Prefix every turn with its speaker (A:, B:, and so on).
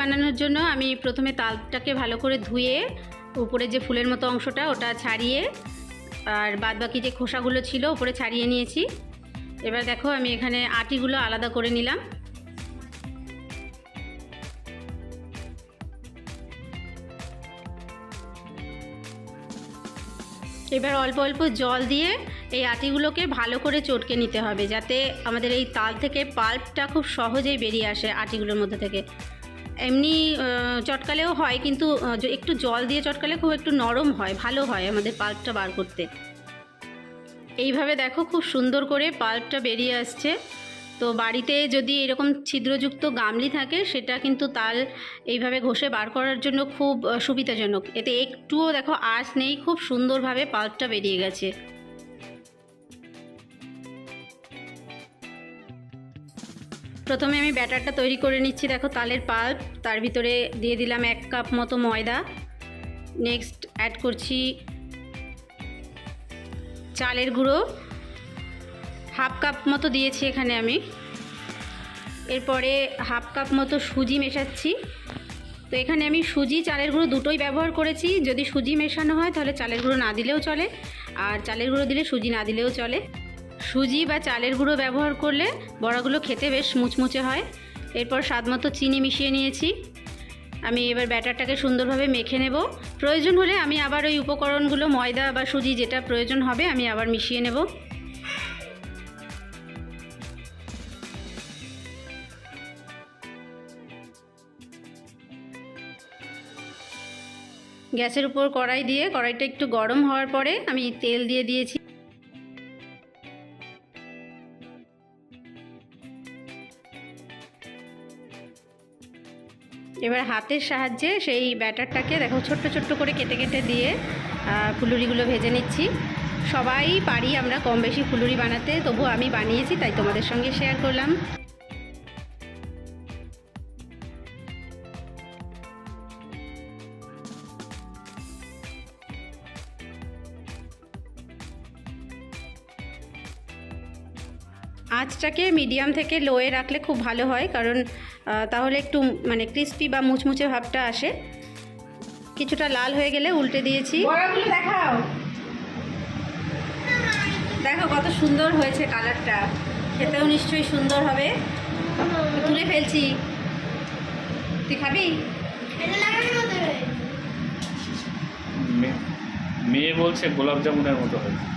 A: বানানোর জন্য আমি প্রথমে তালটাকে ভালো করে ধুয়ে উপরে যে ফুলের মতো অংশটা ওটা ছাড়িয়ে আর বাদ বাকি যে খোসাগুলো ছিল উপরে ছাড়িয়ে নিয়েছি। এবার দেখো আমি এখানে আটিগুলো আলাদা করে নিলাম। এবার অল্প অল্প জল দিয়ে এই আটিগুলোকে ভালো করে চটকে নিতে হবে যাতে আমাদের এই তাল থেকে পাল্পটা খুব সহজেই বেরিয়ে আসে আটিগুলোর মধ্যে থেকে। এমনি চটকালেও হয়, কিন্তু একটু জল দিয়ে চটকালে খুব একটু নরম হয়, ভালো হয় আমাদের পাল্পটা বার করতে। এইভাবে দেখো খুব সুন্দর করে পাল্পটা বেরিয়ে আসছে। তো বাড়িতে যদি এরকম ছিদ্রযুক্ত গামলি থাকে, সেটা কিন্তু তাল এইভাবে ঘষে বার করার জন্য খুব সুবিধাজনক। এতে একটুও দেখো আঁশ নেই, খুব সুন্দরভাবে পাল্পটা বেরিয়ে গেছে। প্রথমে আমি ব্যাটারটা তৈরি করে নিচ্ছি, দেখো তালের পাল্প, তার ভিতরে দিয়ে দিলাম এক কাপ মতো ময়দা। নেক্সট অ্যাড করছি চালের গুঁড়ো। হাফ কাপ মতো দিয়েছি এখানে আমি। এরপরে হাফ কাপ মতো সুজি মেশাচ্ছি। তো এখানে আমি সুজি, চালের গুঁড়ো দুটোই ব্যবহার করেছি। যদি সুজি মেশানো হয় তাহলে চালের গুঁড়ো না দিলেও চলে, আর চালের গুঁড়ো দিলে সুজি না দিলেও চলে। সুজি বা চালের গুঁড়ো ব্যবহার করলে বড়াগুলো খেতে বেশ মুচমুচে হয়। এরপর স্বাদ মতো চিনি মিশিয়ে নিয়েছি। আমি এবার ব্যাটারটাকে সুন্দরভাবে মেখে নেব। প্রয়োজন হলে আমি আবার ওই উপকরণগুলো, ময়দা বা সুজি যেটা প্রয়োজন হবে, আমি আবার মিশিয়ে নেব। গ্যাসের উপর কড়াই দিয়ে, কড়াইটা একটু গরম হওয়ার পরে আমি তেল দিয়ে দিয়েছি। এবার হাতের সাহায্যে সেই ব্যাটারটাকে দেখো ছোট্ট ছোট্ট করে কেটে কেটে দিয়ে ফুলুরিগুলো ভেজে নিচ্ছি। সবাই পারি আমরা কম বেশি ফুলুরি বানাতে তবু আমি বানিয়েছি, তাই তোমাদের সঙ্গে শেয়ার করলাম। আঁচটাকে মিডিয়াম থেকে লোয়ে রাখলে খুব ভালো হয় কারণ তাহলে একটু মানে ক্রিস্পি বা মুচমুচে ভাবটা আসে। কিছুটা লাল হয়ে গেলে উল্টে দিয়েছি।
B: দেখাও।
A: দেখো কত সুন্দর হয়েছে কালারটা। খেতেও নিশ্চয়ই সুন্দর হবে। তুলে ফেলছি। তুই খাবি?
C: মেয়ে বলছে গোলাপ জামুনের মতো হয়েছে।